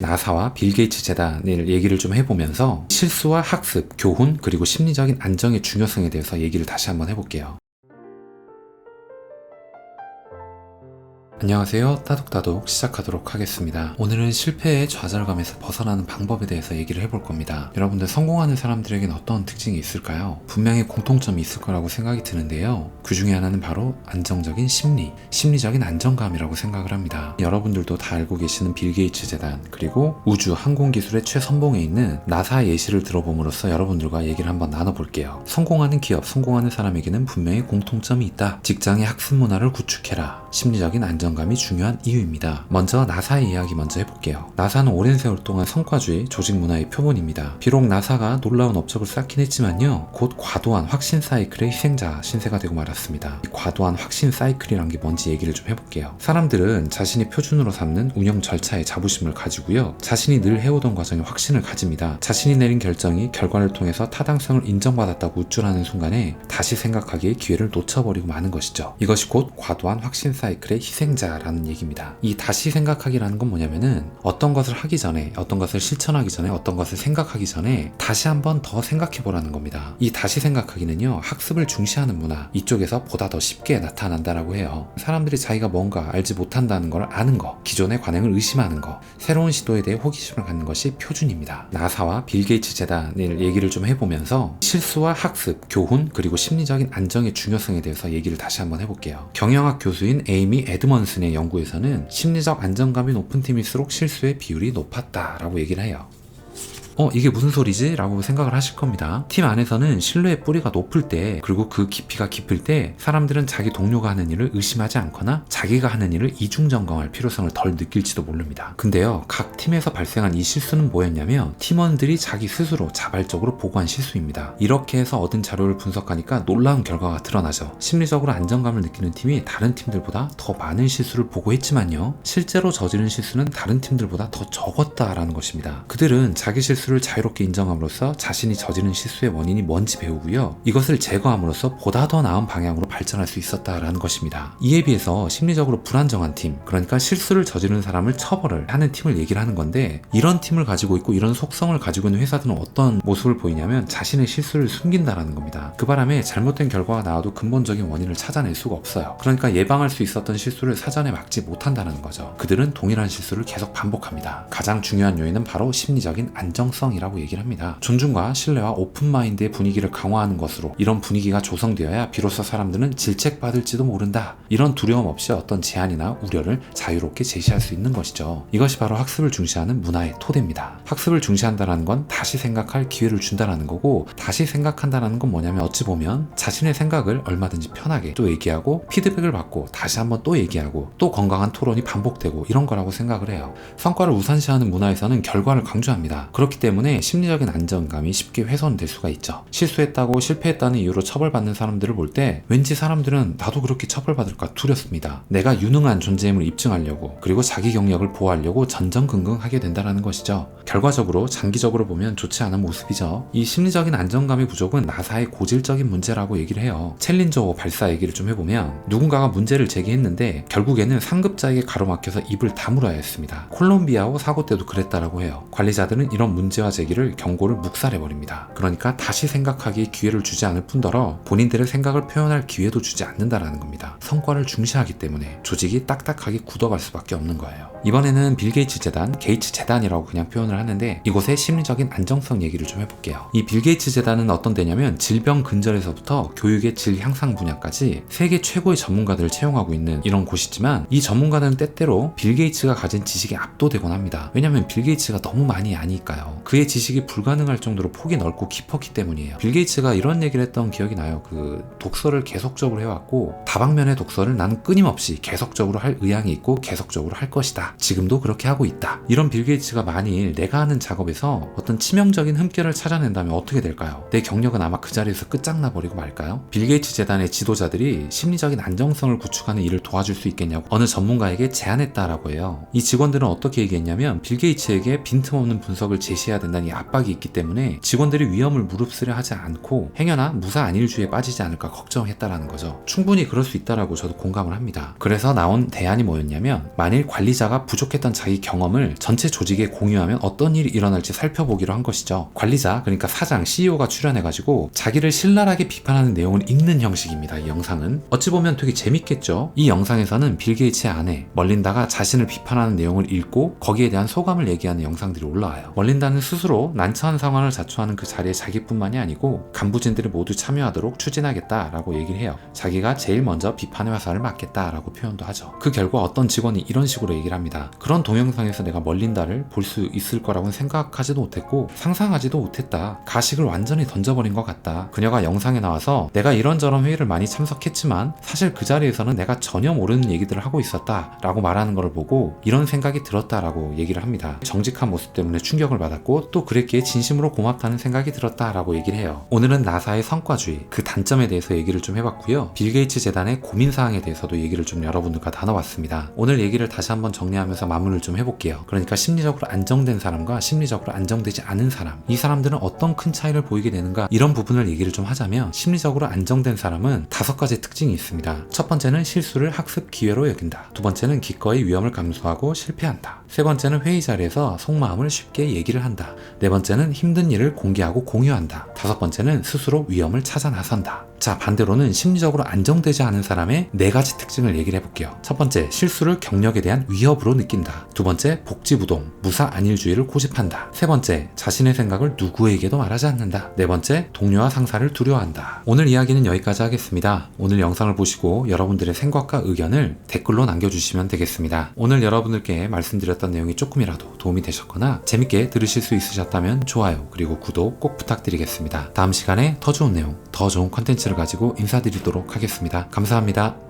나사와 빌 게이츠 재단을 얘기를 좀 해보면서 실수와 학습, 교훈, 그리고 심리적인 안정의 중요성에 대해서 얘기를 다시 한번 해볼게요. 안녕하세요. 따독따독 시작하도록 하겠습니다. 오늘은 실패의 좌절감에서 벗어나는 방법에 대해서 얘기를 해볼 겁니다. 여러분들 성공하는 사람들에겐 어떤 특징이 있을까요? 분명히 공통점이 있을 거라고 생각이 드는데요. 그 중에 하나는 바로 안정적인 심리, 심리적인 안정감이라고 생각을 합니다. 여러분들도 다 알고 계시는 빌 게이츠 재단, 그리고 우주 항공 기술의 최선봉에 있는 나사 예시를 들어봄으로써 여러분들과 얘기를 한번 나눠볼게요. 성공하는 기업, 성공하는 사람에게는 분명히 공통점이 있다. 직장의 학습 문화를 구축해라. 심리적인 안정 감이 중요한 이유입니다. 먼저 나사의 이야기 먼저 해볼게요. 나사는 오랜 세월 동안 성과주의 조직 문화의 표본입니다. 비록 나사가 놀라운 업적을 쌓긴 했지만요. 곧 과도한 확신 사이클의 희생자 신세가 되고 말았습니다. 이 과도한 확신 사이클이란 게 뭔지 얘기를 좀 해볼게요. 사람들은 자신이 표준으로 삼는 운영 절차에 자부심을 가지고요. 자신이 늘 해오던 과정에 확신을 가집니다. 자신이 내린 결정이 결과를 통해서 타당성을 인정받았다고 우쭐하는 순간에 다시 생각하기에 기회를 놓쳐버리고 마는 것이죠. 이것이 곧 과도한 확신 사이클의 희생자 라는 얘기입니다. 이 다시 생각하기라는 건 뭐냐면은 어떤 것을 하기 전에, 어떤 것을 실천하기 전에, 어떤 것을 생각하기 전에 다시 한번 더 생각해 보라는 겁니다. 이 다시 생각하기는요, 학습을 중시하는 문화, 이쪽에서 보다 더 쉽게 나타난다라고 해요. 사람들이 자기가 뭔가 알지 못한다는 걸 아는 거, 기존의 관행을 의심하는 거, 새로운 시도에 대해 호기심을 갖는 것이 표준입니다. 나사와 빌 게이츠 재단을 얘기를 좀 해보면서 실수와 학습, 교훈, 그리고 심리적인 안정의 중요성에 대해서 얘기를 다시 한번 해볼게요. 경영학 교수인 에이미 에드먼 슨의 연구에서는 심리적 안정감이 높은 팀일수록 실수의 비율이 높았다라고 얘기를 해요. 어, 이게 무슨 소리지? 라고 생각을 하실 겁니다. 팀 안에서는 신뢰의 뿌리가 높을 때, 그리고 그 깊이가 깊을 때, 사람들은 자기 동료가 하는 일을 의심하지 않거나 자기가 하는 일을 이중점검할 필요성을 덜 느낄지도 모릅니다. 근데요, 각 팀에서 발생한 이 실수는 뭐였냐면, 팀원들이 자기 스스로 자발적으로 보고한 실수입니다. 이렇게 해서 얻은 자료를 분석하니까 놀라운 결과가 드러나죠. 심리적으로 안정감을 느끼는 팀이 다른 팀들보다 더 많은 실수를 보고했지만요, 실제로 저지른 실수는 다른 팀들보다 더 적었다라는 것입니다. 그들은 자기 실수 실수를 자유롭게 인정함으로써 자신이 저지른 실수의 원인이 뭔지 배우고요. 이것을 제거함으로써 보다 더 나은 방향으로 발전할 수 있었다라는 것입니다. 이에 비해서 심리적으로 불안정한 팀, 그러니까 실수를 저지른 사람을 처벌을 하는 팀을 얘기를 하는 건데 이런 팀을 가지고 있고 이런 속성을 가지고 있는 회사들은 어떤 모습을 보이냐면 자신의 실수를 숨긴다라는 겁니다. 그 바람에 잘못된 결과가 나와도 근본적인 원인을 찾아낼 수가 없어요. 그러니까 예방할 수 있었던 실수를 사전에 막지 못한다는 거죠. 그들은 동일한 실수를 계속 반복합니다. 가장 중요한 요인은 바로 심리적인 안정성 성이라고 얘기를 합니다. 존중과 신뢰와 오픈마인드의 분위기를 강화하는 것으로 이런 분위기가 조성되어야 비로소 사람들은 질책받을지도 모른다. 이런 두려움 없이 어떤 제안이나 우려를 자유롭게 제시할 수 있는 것이죠. 이것이 바로 학습을 중시하는 문화의 토대입니다. 학습을 중시한다는 건 다시 생각할 기회를 준다라는 거고 다시 생각한다는 건 뭐냐면 어찌 보면 자신의 생각을 얼마든지 편하게 또 얘기하고 피드백을 받고 다시 한번 또 얘기하고 또 건강한 토론이 반복되고 이런 거라고 생각을 해요. 성과를 우선시하는 문화에서는 결과를 강조합니다. 그렇기 때문에 때문에 심리적인 안정감이 쉽게 훼손될 수가 있죠. 실수했다고 실패했다는 이유로 처벌받는 사람들을 볼 때 왠지 사람들은 나도 그렇게 처벌받을까 두렵습니다. 내가 유능한 존재임을 입증하려고 그리고 자기 경력을 보호하려고 전전긍긍하게 된다는 것이죠. 결과적으로 장기적으로 보면 좋지 않은 모습이죠. 이 심리적인 안정감의 부족은 나사의 고질적인 문제라고 얘기를 해요. 챌린저 발사 얘기를 좀 해보면 누군가가 문제를 제기했는데 결국에는 상급자에게 가로막혀서 입을 다물어야 했습니다. 콜롬비아호 사고 때도 그랬다라고 해요. 관리자들은 이런 문제와 제기를 경고를 묵살해버립니다. 그러니까 다시 생각하기에 기회를 주지 않을 뿐더러 본인들의 생각을 표현할 기회도 주지 않는다라는 겁니다. 성과를 중시하기 때문에 조직이 딱딱하게 굳어갈 수밖에 없는 거예요. 이번에는 빌 게이츠 재단, 게이츠 재단이라고 그냥 표현을 하는데 이곳의 심리적인 안정성 얘기를 좀 해볼게요. 이 빌 게이츠 재단은 어떤 데냐면 질병 근절에서부터 교육의 질 향상 분야까지 세계 최고의 전문가들을 채용하고 있는 이런 곳이지만 이 전문가들은 때때로 빌 게이츠가 가진 지식에 압도되곤 합니다. 왜냐하면 빌 게이츠가 너무 많이 아니까요. 그의 지식이 불가능할 정도로 폭이 넓고 깊었기 때문이에요. 빌 게이츠가 이런 얘기를 했던 기억이 나요. 그 독서를 계속적으로 해왔고 다방면의 독서를 나는 끊임없이 계속적으로 할 의향이 있고 계속적으로 할 것이다. 지금도 그렇게 하고 있다. 이런 빌 게이츠가 만일 내가 하는 작업에서 어떤 치명적인 흠결을 찾아낸다면 어떻게 될까요? 내 경력은 아마 그 자리에서 끝장나 버리고 말까요? 빌 게이츠 재단의 지도자들이 심리적인 안정성을 구축하는 일을 도와줄 수 있겠냐고 어느 전문가에게 제안했다라고 해요. 이 직원들은 어떻게 얘기했냐면 빌 게이츠에게 빈틈없는 분석을 제시 지키해야 된다는 이 압박이 있기 때문에 직원들이 위험을 무릅쓰려 하지 않고 행여나 무사 안일주의에 빠지지 않을까 걱정했다라는 거죠. 충분히 그럴 수 있다라고 저도 공감을 합니다. 그래서 나온 대안이 뭐였냐면 만일 관리자가 부족했던 자기 경험을 전체 조직에 공유하면 어떤 일이 일어날지 살펴보기로 한 것이죠. 관리자 그러니까 사장 CEO가 출연해가지고 자기를 신랄하게 비판하는 내용을 읽는 형식입니다. 이 영상은 어찌 보면 되게 재밌겠죠. 이 영상에서는 빌 게이츠의 아내 멀린다가 자신을 비판하는 내용을 읽고 거기에 대한 소감을 얘기하는 영상들이 올라와요. 멀린다는 스스로 난처한 상황을 자초하는 그 자리에 자기뿐만이 아니고 간부진들이 모두 참여하도록 추진하겠다라고 얘기를 해요. 자기가 제일 먼저 비판의 화살을 맞겠다라고 표현도 하죠. 그 결과 어떤 직원이 이런 식으로 얘기를 합니다. 그런 동영상에서 내가 멀린다를 볼 수 있을 거라고는 생각하지도 못했고 상상하지도 못했다. 가식을 완전히 던져버린 것 같다. 그녀가 영상에 나와서 내가 이런저런 회의를 많이 참석했지만 사실 그 자리에서는 내가 전혀 모르는 얘기들을 하고 있었다라고 말하는 것을 보고 이런 생각이 들었다라고 얘기를 합니다. 정직한 모습 때문에 충격을 받았고 또 그랬기에 진심으로 고맙다는 생각이 들었다라고 얘기를 해요. 오늘은 나사의 성과주의 그 단점에 대해서 얘기를 좀 해봤고요. 빌 게이츠 재단의 고민 사항에 대해서도 얘기를 좀 여러분들과 나눠봤습니다. 오늘 얘기를 다시 한번 정리하면서 마무리를 좀 해볼게요. 그러니까 심리적으로 안정된 사람과 심리적으로 안정되지 않은 사람 이 사람들은 어떤 큰 차이를 보이게 되는가 이런 부분을 얘기를 좀 하자면 심리적으로 안정된 사람은 다섯 가지 특징이 있습니다. 첫 번째는 실수를 학습 기회로 여긴다. 두 번째는 기꺼이 위험을 감수하고 실패한다. 세 번째는 회의 자리에서 속마음을 쉽게 얘기를 한다. 네 번째는 힘든 일을 공개하고 공유한다. 다섯 번째는 스스로 위험을 찾아 나선다. 자, 반대로는 심리적으로 안정되지 않은 사람의 네 가지 특징을 얘기를 해볼게요. 첫 번째, 실수를 경력에 대한 위협으로 느낀다. 두 번째, 복지부동, 무사 안일주의를 고집한다. 세 번째, 자신의 생각을 누구에게도 말하지 않는다. 네 번째, 동료와 상사를 두려워한다. 오늘 이야기는 여기까지 하겠습니다. 오늘 영상을 보시고 여러분들의 생각과 의견을 댓글로 남겨주시면 되겠습니다. 오늘 여러분들께 말씀드렸던 내용이 조금이라도 도움이 되셨거나 재밌게 들으실 수 있으셨다면 좋아요, 그리고 구독 꼭 부탁드리겠습니다. 다음 시간에 더 좋은 내용, 더 좋은 컨텐츠 를 가지고 인사드리도록 하겠습니다. 감사합니다.